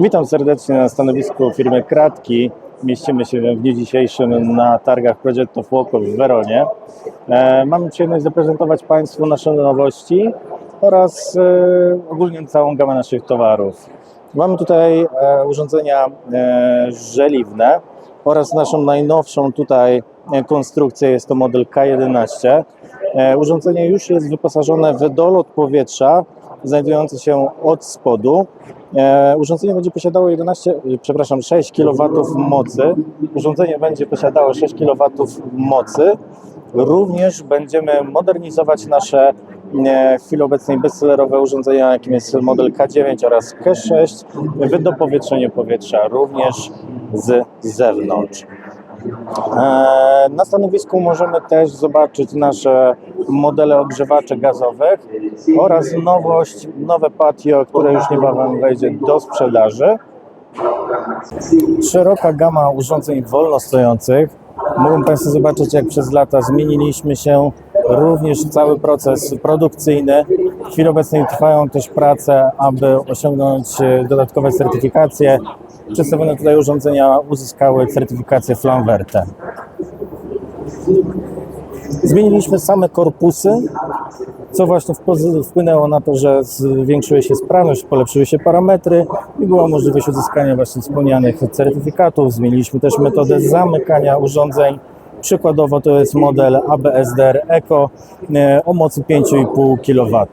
Witam serdecznie na stanowisku firmy Kratki. Mieścimy się w dniu dzisiejszym na targach Project of Walk w Weronie. E, Mam przyjemność zaprezentować Państwu nasze nowości oraz e, ogólnie całą gamę naszych towarów. Mamy tutaj e, urządzenia żeliwne oraz naszą najnowszą tutaj konstrukcję, jest to model K11. E, Urządzenie już jest wyposażone w dolot powietrza znajdujący się od spodu. E, Urządzenie będzie posiadało 11, e, przepraszam, 6 kW mocy. Urządzenie będzie posiadało 6 kW mocy. Również będziemy modernizować nasze e, w chwili obecnej bestsellerowe urządzenia, jakim jest model K9 oraz K6, wydopowietrzenie powietrza również z zewnątrz. E, Na stanowisku możemy też zobaczyć nasze modele ogrzewaczy gazowych oraz nowość, nowe patio, które już niebawem wejdzie do sprzedaży. Szeroka gama urządzeń wolno stojących. Mogą Państwo zobaczyć, jak przez lata zmieniliśmy się. Również cały proces produkcyjny. W chwili obecnej trwają też prace, aby osiągnąć e, dodatkowe certyfikacje. Przedstawione tutaj urządzenia uzyskały certyfikację Flamverte. Zmieniliśmy same korpusy, co właśnie wpłynęło na to, że zwiększyła się sprawność, polepszyły się parametry i była możliwość uzyskania właśnie wspomnianych certyfikatów. Zmieniliśmy też metodę zamykania urządzeń. Przykładowo to jest model ABSDR Eco e, o mocy 5,5 kW.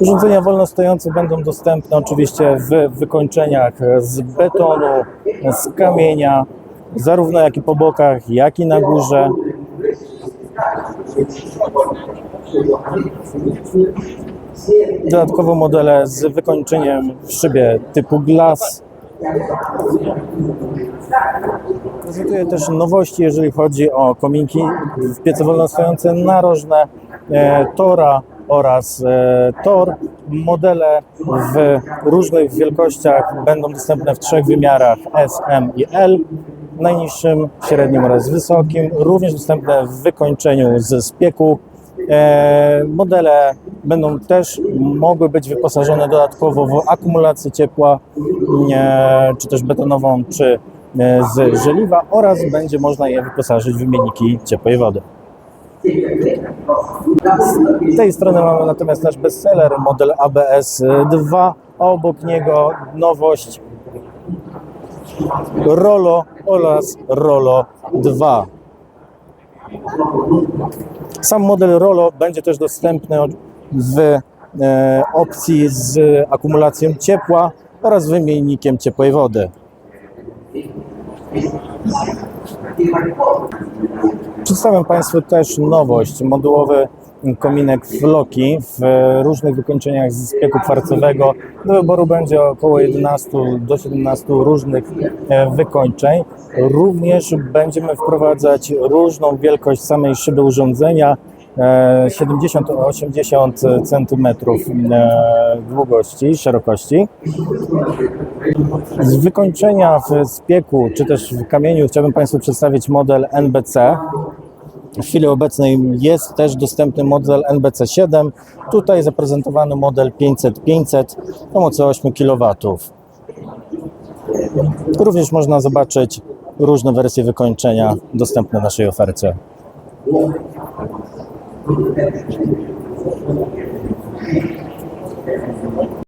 Urządzenia wolnostojące będą dostępne oczywiście w wykończeniach z betonu, z kamienia, zarówno jak i po bokach, jak i na górze. Dodatkowo modele z wykończeniem w szybie typu glass. Prezentuję też nowości, jeżeli chodzi o kominki w piece wolnostojące narożne, e, Tora oraz e, Tor. Modele w różnych wielkościach będą dostępne w trzech wymiarach S, M i L. Najniższym, średnim oraz wysokim. Również dostępne w wykończeniu ze spieku. E, modele będą też mogły być wyposażone dodatkowo w akumulację ciepła, e, czy też betonową, czy e, z żeliwa oraz będzie można je wyposażyć w wymienniki ciepłej wody. Z tej strony mamy natomiast nasz bestseller, model ABS-2, a obok niego nowość Rolo oraz Rolo 2. Sam model Rolo będzie też dostępny w e, opcji z akumulacją ciepła oraz wymiennikiem ciepłej wody. Przedstawiam Państwu też nowość, modułowy kominek Floki w różnych wykończeniach z spieku kwarcowego. Do wyboru będzie około 11 do 17 różnych e, wykończeń. Również będziemy wprowadzać różną wielkość samej szyby urządzenia, e, 70-80 cm długości, szerokości. Z wykończenia w spieku czy też w kamieniu chciałbym Państwu przedstawić model NBC. W chwili obecnej jest też dostępny model NBC7. Tutaj zaprezentowany model 500-500 o mocy 8 kW. Również można zobaczyć różne wersje wykończenia dostępne w naszej ofercie.